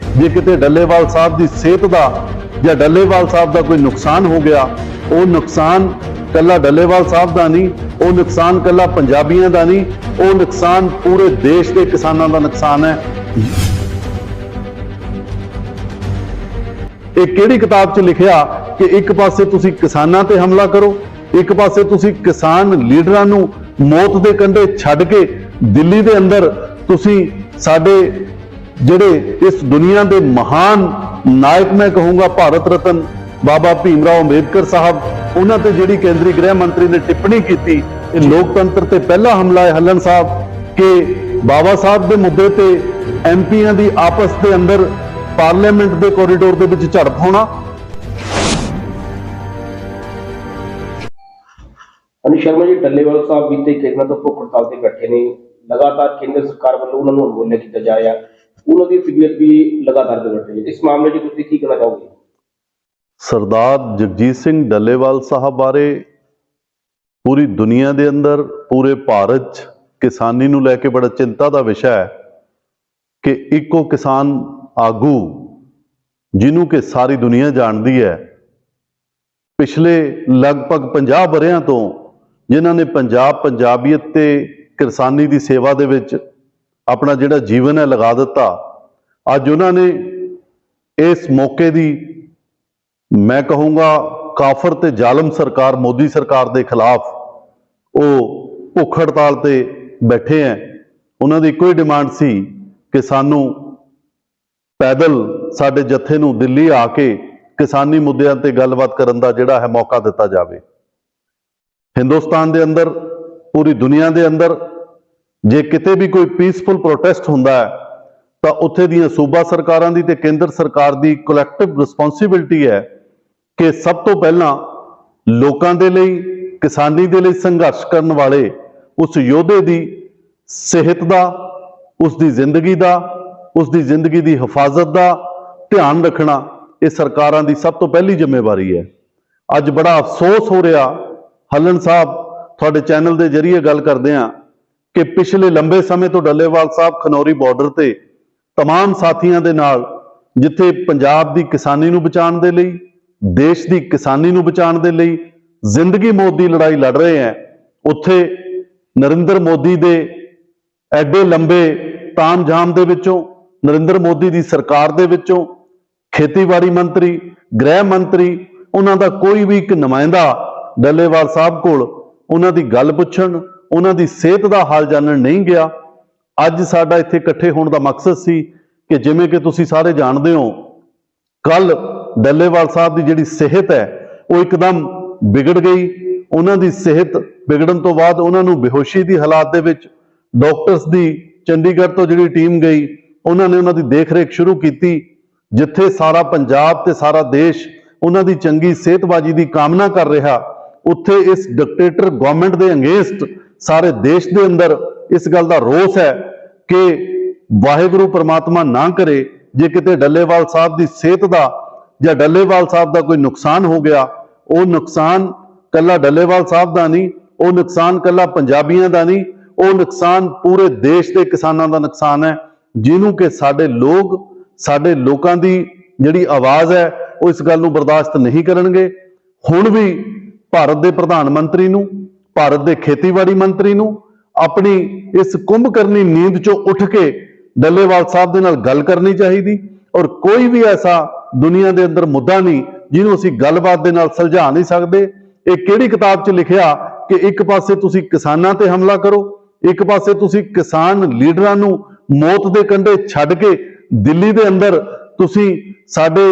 ਜੇ ਕਿਤੇ ਡੱਲੇਵਾਲ ਸਾਹਿਬ ਦੀ ਸਿਹਤ ਦਾ ਜਾਂ ਡੱਲੇਵਾਲ ਸਾਹਿਬ ਦਾ ਕੋਈ ਨੁਕਸਾਨ ਹੋ ਗਿਆ, ਉਹ ਨੁਕਸਾਨ ਕੱਲਾ ਡੱਲੇਵਾਲ ਸਾਹਿਬ ਦਾ ਨਹੀਂ, ਉਹ ਨੁਕਸਾਨ ਕੱਲਾ ਪੰਜਾਬੀਆਂ ਦਾ ਨਹੀਂ, ਉਹ ਨੁਕਸਾਨ ਪੂਰੇ ਦੇਸ਼ ਦੇ ਕਿਸਾਨਾਂ ਦਾ ਨੁਕਸਾਨ ਹੈ। ਇਹ ਕਿਹੜੀ ਕਿਤਾਬ 'ਚ ਲਿਖਿਆ ਕਿ ਇੱਕ ਪਾਸੇ ਤੁਸੀਂ ਕਿਸਾਨਾਂ ਤੇ ਹਮਲਾ ਕਰੋ, ਇੱਕ ਪਾਸੇ ਤੁਸੀਂ ਕਿਸਾਨ ਲੀਡਰਾਂ ਨੂੰ ਮੌਤ ਦੇ ਕੰਢੇ ਛੱਡ ਕੇ ਦਿੱਲੀ ਦੇ ਅੰਦਰ ਤੁਸੀਂ ਸਾਡੇ ਜਿਹੜੇ ਇਸ ਦੁਨੀਆ ਦੇ ਮਹਾਨ ਨਾਇਕ ਮੈਂ ਕਹੂੰਗਾ ਭਾਰਤ ਰਤਨ ਬਾਬਾ ਭੀਮ ਰਾਓ ਅੰਬੇਦਕਰ ਸਾਹਿਬ ਉਹਨਾਂ ਤੇ ਜਿਹੜੀ ਕੇਂਦਰੀ ਗ੍ਰਹਿ ਮੰਤਰੀ ਨੇ ਟਿੱਪਣੀ ਕੀਤੀ ਇਹ ਲੋਕਤੰਤਰ ਤੇ ਪਹਿਲਾ ਹਮਲਾ ਹੈ ਹੱਲਨ ਸਾਹਿਬ ਕਿ ਬਾਬਾ ਸਾਹਿਬ ਦੇ ਮੁੱਦੇ ਤੇ ਐਮਪੀਆਂ ਦੀ ਆਪਸ ਦੇ ਅੰਦਰ ਪਾਰਲੀਮੈਂਟ ਦੇ ਕੋਰੀਡੋਰ ਦੇ ਵਿੱਚ ਝੜਪ ਹੋਣਾ। ਅਨਿਲ ਸ਼ਰਮਾ ਜੀ ਡੱਲੇਵਾਲ ਸਾਹਿਬ ਕਈ ਦਿਨਾਂ ਤੋਂ ਭੁੱਖ ਹੜਤਾਲ ਤੇ ਬੈਠੇ ਨੇ। ਲਗਾਤਾਰ ਕੇਂਦਰ ਸਰਕਾਰ ਵੱਲੋਂ ਉਹਨਾਂ ਨੂੰ ਅਣਗੌਲਿਆ ਕੀਤਾ ਜਾ ਰਿਹਾ। ਉਹਨਾਂ ਦੀ ਤਬੀਅਤ ਵੀ ਲਗਾਤਾਰ ਵਿਗੜ ਰਹੀ ਹੈ। ਇਸ ਮਾਮਲੇ 'ਚ ਤੁਸੀਂ ਕੀ ਕਹਿਣਾ ਚਾਹੋਗੇ? ਸਰਦਾਰ ਜਗਜੀਤ ਸਿੰਘ ਡੱਲੇਵਾਲ ਸਾਹਿਬ ਬਾਰੇ ਪੂਰੀ ਦੁਨੀਆ ਦੇ ਅੰਦਰ, ਪੂਰੇ ਭਾਰਤ 'ਚ ਕਿਸਾਨੀ ਨੂੰ ਲੈ ਕੇ ਬੜਾ ਚਿੰਤਾ ਦਾ ਵਿਸ਼ਾ ਹੈ ਕਿ ਇੱਕੋ ਕਿਸਾਨ ਆਗੂ ਜਿਹਨੂੰ ਕਿ ਸਾਰੀ ਦੁਨੀਆ ਜਾਣਦੀ ਹੈ, ਪਿਛਲੇ ਲਗਭਗ 50 ਵਰਿਆਂ ਤੋਂ ਜਿਨ੍ਹਾਂ ਨੇ ਪੰਜਾਬ ਪੰਜਾਬੀਅਤ ਤੇ ਕਿਸਾਨੀ ਦੀ ਸੇਵਾ ਦੇ ਵਿੱਚ ਆਪਣਾ ਜਿਹੜਾ ਜੀਵਨ ਹੈ ਲਗਾ ਦਿੱਤਾ। ਅੱਜ ਉਹਨਾਂ ਨੇ ਇਸ ਮੌਕੇ ਦੀ ਮੈਂ ਕਹੂੰਗਾ ਕਾਫਰ ਤੇ ਜ਼ਾਲਮ ਸਰਕਾਰ, ਮੋਦੀ ਸਰਕਾਰ ਦੇ ਖਿਲਾਫ ਉਹ ਭੁੱਖ ਹੜਤਾਲ ਤੇ ਬੈਠੇ ਹੈ ਉਹਨਾਂ ਦੀ ਇੱਕੋ ਹੀ ਡਿਮਾਂਡ ਸੀ ਕਿ ਸਾਨੂੰ ਪੈਦਲ ਸਾਡੇ ਜੱਥੇ ਨੂੰ ਦਿੱਲੀ ਆ ਕੇ ਕਿਸਾਨੀ ਮੁੱਦਿਆਂ ਤੇ ਗੱਲਬਾਤ ਕਰਨ ਦਾ ਜਿਹੜਾ ਹੈ ਮੌਕਾ ਦਿੱਤਾ ਜਾਵੇ। ਹਿੰਦੁਸਤਾਨ ਦੇ ਅੰਦਰ, ਪੂਰੀ ਦੁਨੀਆ ਦੇ ਅੰਦਰ ਜੇ ਕਿਤੇ ਵੀ ਕੋਈ ਪੀਸਫੁਲ ਪ੍ਰੋਟੈਸਟ ਹੁੰਦਾ ਹੈ, ਤਾਂ ਉੱਥੇ ਦੀਆਂ ਸੂਬਾ ਸਰਕਾਰਾਂ ਦੀ ਤੇ ਕੇਂਦਰ ਸਰਕਾਰ ਦੀ ਕਲੈਕਟਿਵ ਰਿਸਪੌਂਸਿਬਿਲਟੀ ਹੈ ਕਿ ਸਭ ਤੋਂ ਪਹਿਲਾਂ ਲੋਕਾਂ ਦੇ ਲਈ, ਕਿਸਾਨੀ ਦੇ ਲਈ ਸੰਘਰਸ਼ ਕਰਨ ਵਾਲੇ ਉਸ ਯੋਧੇ ਦੀ ਸਿਹਤ ਦਾ, ਉਸ ਦੀ ਜ਼ਿੰਦਗੀ ਦਾ, ਉਸ ਦੀ ਜ਼ਿੰਦਗੀ ਦੀ ਹਿਫਾਜ਼ਤ ਦਾ ਧਿਆਨ ਰੱਖਣਾ ਇਹ ਸਰਕਾਰਾਂ ਦੀ ਸਭ ਤੋਂ ਪਹਿਲੀ ਜ਼ਿੰਮੇਵਾਰੀ ਹੈ। ਅੱਜ ਬੜਾ ਅਫਸੋਸ ਹੋ ਰਿਹਾ ਹੱਲਣ ਸਾਹਿਬ, ਤੁਹਾਡੇ ਚੈਨਲ ਦੇ ਜ਼ਰੀਏ ਗੱਲ ਕਰਦੇ ਹਾਂ। ਕਿ ਪਿਛਲੇ ਲੰਬੇ ਸਮੇਂ ਤੋਂ ਡੱਲੇਵਾਲ ਸਾਹਿਬ ਖਨੌਰੀ ਬਾਰਡਰ ਤੇ तमाम ਸਾਥੀਆਂ ਦੇ ਨਾਲ ਜਿੱਥੇ ਪੰਜਾਬ ਦੀ ਕਿਸਾਨੀ ਨੂੰ ਬਚਾਉਣ ਦੇ ਲਈ ਦੇਸ਼ ਦੀ ਕਿਸਾਨੀ ਨੂੰ ਬਚਾਉਣ ਦੇ ਲਈ ਜ਼ਿੰਦਗੀ ਮੌਤ ਦੀ ਲੜਾਈ ਲੜ ਰਹੇ ਹੈ ਉੱਥੇ ਨਰਿੰਦਰ ਮੋਦੀ ਦੇ ਐਡੇ ਲੰਬੇ ਤਾਮਝਾਮ ਦੇ ਵਿੱਚੋਂ ਨਰਿੰਦਰ ਮੋਦੀ ਦੀ ਸਰਕਾਰ ਦੇ ਵਿੱਚੋਂ ਖੇਤੀਬਾੜੀ ਮੰਤਰੀ ਗ੍ਰਹਿ ਮੰਤਰੀ ਉਹਨਾਂ ਦਾ ਕੋਈ ਵੀ ਇੱਕ ਨੁਮਾਇੰਦਾ ਡੱਲੇਵਾਲ ਸਾਹਿਬ ਕੋਲ ਉਹਨਾਂ ਦੀ ਗੱਲ ਪੁੱਛਣ ਉਹਨਾਂ ਦੀ ਸਿਹਤ ਦਾ ਹਾਲ ਜਾਣਨ ਨਹੀਂ ਗਿਆ। ਅੱਜ ਸਾਡਾ ਇੱਥੇ ਇਕੱਠੇ ਹੋਣ ਦਾ ਮਕਸਦ ਸੀ ਕਿ ਜਿਵੇਂ ਕਿ ਤੁਸੀਂ ਸਾਰੇ ਜਾਣਦੇ ਹੋ, ਕੱਲ ਡੱਲੇਵਾਲ ਸਾਹਿਬ ਦੀ ਜਿਹੜੀ ਸਿਹਤ ਹੈ, ਉਹ ਇੱਕਦਮ ਵਿਗੜ ਗਈ। ਉਹਨਾਂ ਦੀ ਸਿਹਤ ਵਿਗੜਨ ਤੋਂ ਬਾਅਦ ਉਹਨਾਂ ਨੂੰ ਬੇਹੋਸ਼ੀ ਦੀ ਹਾਲਾਤ ਦੇ ਵਿੱਚ ਡਾਕਟਰਸ ਦੀ ਚੰਡੀਗੜ੍ਹ ਤੋਂ ਜਿਹੜੀ ਟੀਮ ਗਈ, ਉਹਨਾਂ ਨੇ ਉਹਨਾਂ ਦੀ ਦੇਖਰੇਖ ਸ਼ੁਰੂ ਕੀਤੀ, ਜਿੱਥੇ ਸਾਰਾ ਪੰਜਾਬ ਤੇ ਸਾਰਾ ਦੇਸ਼ ਉਹਨਾਂ ਦੀ ਚੰਗੀ ਸਿਹਤਬਾਜੀ ਦੀ ਕਾਮਨਾ ਕਰ ਰਿਹਾ। ਉੱਥੇ ਇਸ ਡਿਕਟੇਟਰ ਗਵਰਨਮੈਂਟ ਦੇ ਅਗੇਂਸਟ ਸਾਰੇ ਦੇਸ਼ ਦੇ ਅੰਦਰ ਇਸ ਗੱਲ ਦਾ ਰੋਸ ਹੈ ਕਿ ਵਾਹਿਗੁਰੂ ਪ੍ਰਮਾਤਮਾ ਨਾ ਕਰੇ, ਜੇ ਕਿਤੇ ਡੱਲੇਵਾਲ ਸਾਹਿਬ ਦੀ ਸਿਹਤ ਦਾ ਜਾਂ ਡੱਲੇਵਾਲ ਸਾਹਿਬ ਦਾ ਕੋਈ ਨੁਕਸਾਨ ਹੋ ਗਿਆ, ਉਹ ਨੁਕਸਾਨ ਕੱਲਾ ਡੱਲੇਵਾਲ ਸਾਹਿਬ ਦਾ ਨਹੀਂ, ਉਹ ਨੁਕਸਾਨ ਕੱਲਾ ਪੰਜਾਬੀਆਂ ਦਾ ਨਹੀਂ, ਉਹ ਨੁਕਸਾਨ ਪੂਰੇ ਦੇਸ਼ ਦੇ ਕਿਸਾਨਾਂ ਦਾ ਨੁਕਸਾਨ ਹੈ, ਜਿਹਨੂੰ ਕਿ ਸਾਡੇ ਲੋਕ, ਸਾਡੇ ਲੋਕਾਂ ਦੀ ਜਿਹੜੀ ਆਵਾਜ਼ ਹੈ, ਉਹ ਇਸ ਗੱਲ ਨੂੰ ਬਰਦਾਸ਼ਤ ਨਹੀਂ ਕਰਨਗੇ। ਹੁਣ ਵੀ ਭਾਰਤ ਦੇ ਪ੍ਰਧਾਨ ਮੰਤਰੀ ਨੂੰ ਭਾਰਤ ਦੇ ਖੇਤੀਬਾੜੀ ਮੰਤਰੀ ਨੂੰ ਆਪਣੀ ਇਸ ਕੁੰਭਕਰਨੀ ਨੀਂਦ ਚੋਂ ਉੱਠ ਕੇ ਡੱਲੇਵਾਲ ਸਾਹਿਬ ਦੇ ਨਾਲ ਗੱਲ ਕਰਨੀ ਚਾਹੀਦੀ ਔਰ ਕੋਈ ਵੀ ਐਸਾ ਦੁਨੀਆ ਦੇ ਅੰਦਰ ਮੁੱਦਾ ਨਹੀਂ ਜਿਹਨੂੰ ਅਸੀਂ ਗੱਲਬਾਤ ਦੇ ਨਾਲ ਸੁਲਝਾ ਨਹੀਂ ਸਕਦੇ। ਇਹ ਕਿਹੜੀ ਕਿਤਾਬ 'ਚ ਲਿਖਿਆ ਕਿ ਇੱਕ ਪਾਸੇ ਤੁਸੀਂ ਕਿਸਾਨਾਂ ਤੇ ਹਮਲਾ ਕਰੋ, ਇੱਕ ਪਾਸੇ ਤੁਸੀਂ ਕਿਸਾਨ ਲੀਡਰਾਂ ਨੂੰ ਮੌਤ ਦੇ ਕੰਢੇ ਛੱਡ ਕੇ ਦਿੱਲੀ ਦੇ ਅੰਦਰ ਤੁਸੀਂ ਸਾਡੇ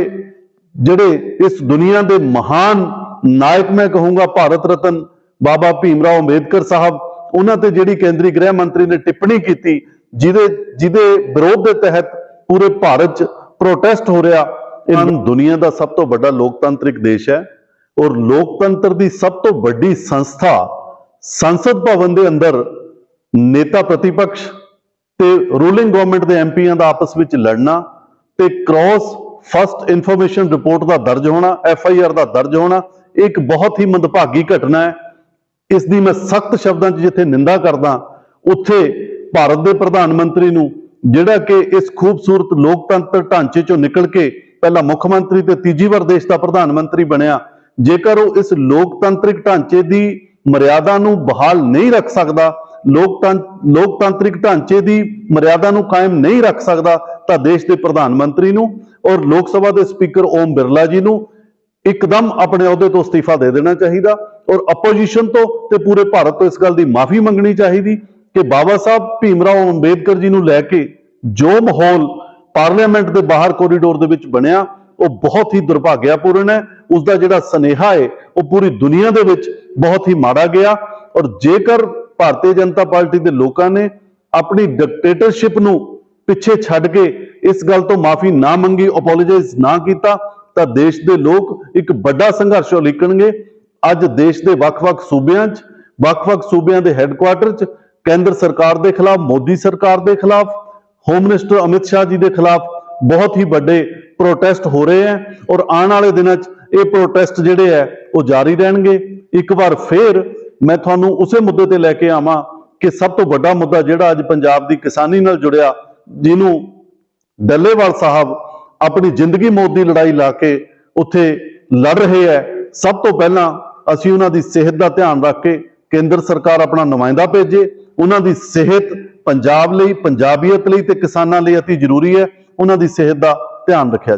ਜਿਹੜੇ ਇਸ ਦੁਨੀਆ ਦੇ ਮਹਾਨ ਨਾਇਕ ਮੈਂ ਕਹੂੰਗਾ ਭਾਰਤ ਰਤਨ ਬਾਬਾ ਭੀਮ ਰਾਓ ਅੰਬੇਦਕਰ ਸਾਹਿਬ ਉਹਨਾਂ ਤੇ ਜਿਹੜੀ ਕੇਂਦਰੀ ਗ੍ਰਹਿ ਮੰਤਰੀ ਨੇ ਟਿੱਪਣੀ ਕੀਤੀ ਜਿਹਦੇ ਜਿਹਦੇ ਵਿਰੋਧ ਦੇ ਤਹਿਤ ਪੂਰੇ ਭਾਰਤ 'ਚ ਪ੍ਰੋਟੈਸਟ ਹੋ ਰਿਹਾ ਇਹ ਦੁਨੀਆ ਦਾ ਸਭ ਤੋਂ ਵੱਡਾ ਲੋਕਤੰਤਰਿਕ ਦੇਸ਼ ਹੈ ਔਰ ਲੋਕਤੰਤਰ ਦੀ ਸਭ ਤੋਂ ਵੱਡੀ ਸੰਸਥਾ ਸੰਸਦ ਭਵਨ ਦੇ ਅੰਦਰ ਨੇਤਾ ਪ੍ਰਤੀਪਕਸ਼ ਤੇ ਰੂਲਿੰਗ ਗਵਰਨਮੈਂਟ ਦੇ ਐਮਪੀਆਂ ਦਾ ਆਪਸ ਵਿੱਚ ਲੜਨਾ ਤੇ ਕ੍ਰਾਸ ਫਸਟ ਇਨਫੋਰਮੇਸ਼ਨ ਰਿਪੋਰਟ ਦਾ ਦਰਜ ਹੋਣਾ ਐਫ ਆਈ ਆਰ ਦਾ ਦਰਜ ਹੋਣਾ ਇੱਕ ਬਹੁਤ ਹੀ ਮੰਦਭਾਗੀ ਘਟਨਾ ਹੈ। ਇਸ ਦੀ ਮੈਂ ਸਖਤ ਸ਼ਬਦਾਂ 'ਚ ਜਿੱਥੇ ਨਿੰਦਾ ਕਰਦਾ, ਉੱਥੇ ਭਾਰਤ ਦੇ ਪ੍ਰਧਾਨ ਮੰਤਰੀ ਨੂੰ ਜਿਹੜਾ ਕਿ ਇਸ ਖੂਬਸੂਰਤ ਲੋਕਤੰਤਰ ਢਾਂਚੇ ਚੋਂ ਨਿਕਲ ਕੇ ਪਹਿਲਾਂ ਮੁੱਖ ਮੰਤਰੀ ਤੇ ਤੀਜੀ ਵਾਰ ਦੇਸ਼ ਦਾ ਪ੍ਰਧਾਨ ਮੰਤਰੀ ਬਣਿਆ, ਜੇਕਰ ਉਹ ਇਸ ਲੋਕਤੰਤਰਿਕ ਢਾਂਚੇ ਦੀ ਮਰਿਆਦਾ ਨੂੰ ਬਹਾਲ ਨਹੀਂ ਰੱਖ ਸਕਦਾ ਲੋਕਤੰਤ ਲੋਕਤਾਂਤਰਿਕ ਢਾਂਚੇ ਦੀ ਮਰਿਆਦਾ ਨੂੰ ਕਾਇਮ ਨਹੀਂ ਰੱਖ ਸਕਦਾ, ਤਾਂ ਦੇਸ਼ ਦੇ ਪ੍ਰਧਾਨ ਮੰਤਰੀ ਨੂੰ ਔਰ ਲੋਕ ਸਭਾ ਦੇ ਸਪੀਕਰ ਓਮ ਬਿਰਲਾ ਜੀ ਨੂੰ ਇੱਕਦਮ ਆਪਣੇ ਅਹੁਦੇ ਤੋਂ ਅਸਤੀਫਾ ਦੇ ਦੇਣਾ ਚਾਹੀਦਾ। ਔਰ ਆਪੋਜੀਸ਼ਨ ਤੋਂ ਤੇ ਪੂਰੇ ਭਾਰਤ ਤੋਂ ਇਸ ਗੱਲ ਦੀ ਮਾਫੀ ਮੰਗਣੀ ਚਾਹੀਦੀ ਕਿ ਬਾਬਾ ਸਾਹਿਬ ਭੀਮਰਾਓ ਅੰਬੇਦਕਰ ਜੀ ਨੂੰ ਲੈ ਕੇ ਜੋ ਮਾਹੌਲ ਪਾਰਲੀਮੈਂਟ ਦੇ ਬਾਹਰ ਕੋਰੀਡੋਰ ਦੇ ਵਿੱਚ ਬਣਿਆ, ਉਹ ਬਹੁਤ ਹੀ ਦੁਰਭਾਗਿਆਪੂਰਨ ਹੈ। ਉਸ ਦਾ ਜਿਹੜਾ ਸਨੇਹਾ ਹੈ, ਉਹ ਪੂਰੀ ਦੁਨੀਆ ਦੇ ਵਿੱਚ ਬਹੁਤ ਹੀ ਮਾੜਾ ਗਿਆ। ਔਰ ਜੇਕਰ ਭਾਰਤੀ ਜਨਤਾ ਪਾਰਟੀ ਦੇ ਲੋਕਾਂ ਨੇ ਆਪਣੀ ਡਿਕਟੇਟਰਸ਼ਿਪ ਨੂੰ ਪਿੱਛੇ ਛੱਡ ਕੇ ਇਸ ਗੱਲ ਤੋਂ ਮਾਫੀ ਨਾ ਮੰਗੀ ਅਪੋਲੋਜਾਈਜ਼ ਨਾ ਕੀਤਾ, ਤਾਂ ਦੇਸ਼ ਦੇ ਲੋਕ ਇੱਕ ਵੱਡਾ ਸੰਘਰਸ਼ ਉਲੀਕਣਗੇ। ਅੱਜ ਦੇਸ਼ ਦੇ ਵੱਖ-ਵੱਖ ਸੂਬਿਆਂ 'ਚ, ਵੱਖ-ਵੱਖ ਸੂਬਿਆਂ ਦੇ ਹੈੱਡਕੁਆਟਰ 'ਚ, ਕੇਂਦਰ ਸਰਕਾਰ ਦੇ ਖਿਲਾਫ, ਮੋਦੀ ਸਰਕਾਰ ਦੇ ਖਿਲਾਫ ਹੋਮ ਮਿਨਿਸਟਰ ਅਮਿਤ ਸ਼ਾਹ ਜੀ ਦੇ ਖਿਲਾਫ ਬਹੁਤ ਹੀ ਵੱਡੇ ਪ੍ਰੋਟੈਸਟ ਹੋ ਰਹੇ ਹੈ ਔਰ ਆਉਣ ਵਾਲੇ ਦਿਨਾਂ 'ਚ ਇਹ ਪ੍ਰੋਟੈਸਟ ਜਿਹੜੇ ਹੈ ਉਹ ਜਾਰੀ ਰਹਿਣਗੇ। ਇੱਕ ਵਾਰ ਫੇਰ ਮੈਂ ਤੁਹਾਨੂੰ ਉਸੇ ਮੁੱਦੇ ਤੇ ਲੈ ਕੇ ਆਵਾਂ ਕਿ ਸਭ ਤੋਂ ਵੱਡਾ ਮੁੱਦਾ ਜਿਹੜਾ ਅੱਜ ਪੰਜਾਬ ਦੀ ਕਿਸਾਨੀ ਨਾਲ ਜੁੜਿਆ, ਜਿਹਨੂੰ ਡੱਲੇਵਾਲ ਸਾਹਿਬ ਆਪਣੀ ਜ਼ਿੰਦਗੀ ਮੌਤ ਦੀ ਲੜਾਈ ਲਾ ਕੇ ਉੱਥੇ ਲੜ ਰਹੇ ਹੈ ਸਭ ਤੋਂ ਪਹਿਲਾਂ ਅਸੀਂ ਉਹਨਾਂ ਦੀ ਸਿਹਤ ਦਾ ਧਿਆਨ ਰੱਖ ਕੇ ਕੇਂਦਰ ਸਰਕਾਰ ਆਪਣਾ ਨੁਮਾਇੰਦਾ ਭੇਜੇ। ਉਹਨਾਂ ਦੀ ਸਿਹਤ ਪੰਜਾਬ ਲਈ, ਪੰਜਾਬੀਅਤ ਲਈ ਤੇ ਕਿਸਾਨਾਂ ਲਈ ਅਤੀ ਜ਼ਰੂਰੀ ਹੈ। ਉਹਨਾਂ ਦੀ ਸਿਹਤ ਦਾ ਧਿਆਨ ਰੱਖਿਆ